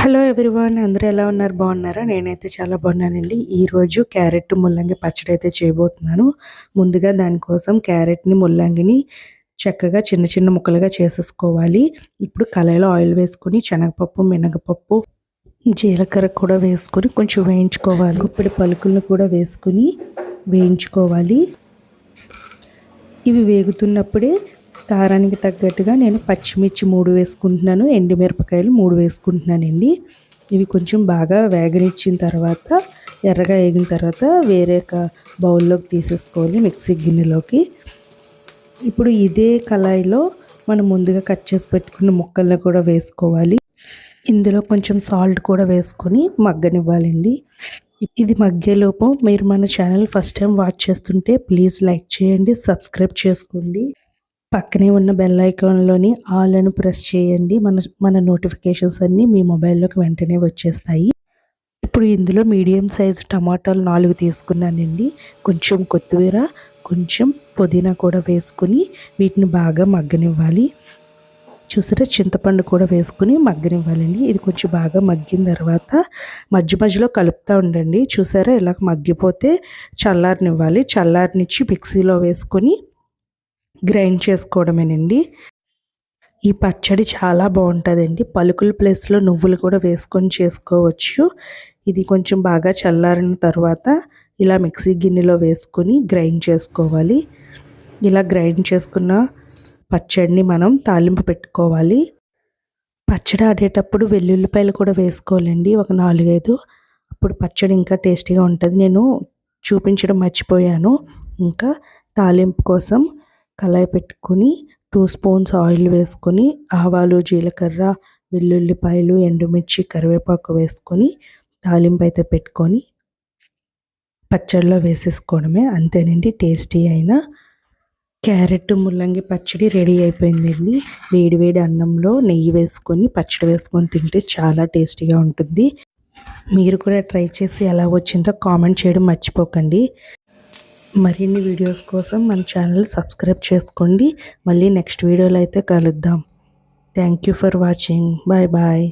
Hello everyone అందరూ ఎలా ఉన్నారు? బాగున్నారా? నేనైతే చాలా బాగున్నానండి. ఈరోజు క్యారెట్ ముల్లంగి పచ్చడి అయితే చేయబోతున్నాను. ముందుగా దానికోసం క్యారెట్ని ముల్లంగిని చక్కగా చిన్న చిన్న ముక్కలుగా చేసేసుకోవాలి. ఇప్పుడు కళాయిలో ఆయిల్ వేసుకొని శనగపప్పు మినగపప్పు జీలకర్ర కూడా వేసుకొని కొంచెం వేయించుకోవాలి. ఇప్పుడు పలుకులను కూడా వేసుకొని వేయించుకోవాలి. ఇవి వేగుతున్నప్పుడే కారానికి తగ్గట్టుగా నేను పచ్చిమిర్చి మూడు వేసుకుంటున్నాను ఎండుమిరపకాయలు మూడు వేసుకుంటున్నానండి. ఇవి కొంచెం బాగా వేగనిచ్చిన తర్వాత ఎర్రగా వేగిన తర్వాత వేరే ఒక బౌల్లోకి తీసేసుకోవాలి మిక్సీ గిన్నెలోకి. ఇప్పుడు ఇదే కళాయిలో మనం ముందుగా కట్ చేసి పెట్టుకున్న ముక్కల్ని కూడా వేసుకోవాలి. ఇందులో కొంచెం సాల్ట్ కూడా వేసుకొని మగ్గనివ్వాలండి. ఇది మగ్గేలోపు మీరు మన ఛానల్ ఫస్ట్ టైం వాచ్ చేస్తుంటే ప్లీజ్ లైక్ చేయండి సబ్స్క్రైబ్ చేసుకోండి. పక్కనే ఉన్న బెల్ ఐకాన్లోని ఆల్ అని ప్రెస్ చేయండి. మన మన నోటిఫికేషన్స్ అన్నీ మీ మొబైల్లోకి వెంటనే వచ్చేస్తాయి. ఇప్పుడు ఇందులో మీడియం సైజు టమాటాలు నాలుగు తీసుకున్నానండి. కొంచెం కొత్తిమీర కొంచెం పుదీనా కూడా వేసుకుని వీటిని బాగా మగ్గనివ్వాలి. చూసారా? చింతపండు కూడా వేసుకుని మగ్గనివ్వాలండి. ఇది కొంచెం బాగా మగ్గిన తర్వాత మధ్య మధ్యలో కలుపుతూ ఉండండి. చూసారా? ఇలా మగ్గిపోతే చల్లారనివ్వాలి. చల్లారనిచ్చి మిక్సీలో వేసుకొని గ్రైండ్ చేసుకోవడమేనండి. ఈ పచ్చడి చాలా బాగుంటుందండి. పలుకుల ప్లేస్లో నువ్వులు కూడా వేసుకొని చేసుకోవచ్చు. ఇది కొంచెం బాగా చల్లారిన తర్వాత ఇలా మిక్సీ గిన్నెలో వేసుకొని గ్రైండ్ చేసుకోవాలి. ఇలా గ్రైండ్ చేసుకున్న పచ్చడిని మనం తాలింపు పెట్టుకోవాలి. పచ్చడి ఆడేటప్పుడు వెల్లుల్లిపాయలు కూడా వేసుకోవాలండి. ఒక నాలుగైదు. అప్పుడు పచ్చడి ఇంకా టేస్టీగా ఉంటుంది. నేను చూపించడం మర్చిపోయాను. ఇంకా తాలింపు కోసం కళాయి పెట్టుకొని టూ స్పూన్స్ ఆయిల్ వేసుకొని ఆవాలు జీలకర్ర వెల్లుల్లిపాయలు ఎండుమిర్చి కరివేపాకు వేసుకొని తాలింపు అయితే పెట్టుకొని పచ్చడిలో వేసేసుకోవడమే. అంతేనండి టేస్టీ అయిన క్యారెట్ ముల్లంగి పచ్చడి రెడీ అయిపోయిందండి వేడి వేడి అన్నంలో నెయ్యి వేసుకొని పచ్చడి వేసుకొని తింటే చాలా టేస్టీగా ఉంటుంది. మీరు కూడా ట్రై చేసి ఎలా వచ్చిందో కామెంట్ చేయడం మర్చిపోకండి. మరిన్ని వీడియోస్ కోసం మన ఛానల్ సబ్స్క్రైబ్ చేసుకోండి. మళ్ళీ నెక్స్ట్ వీడియోలో అయితే కలుద్దాం. Thank you for watching bye bye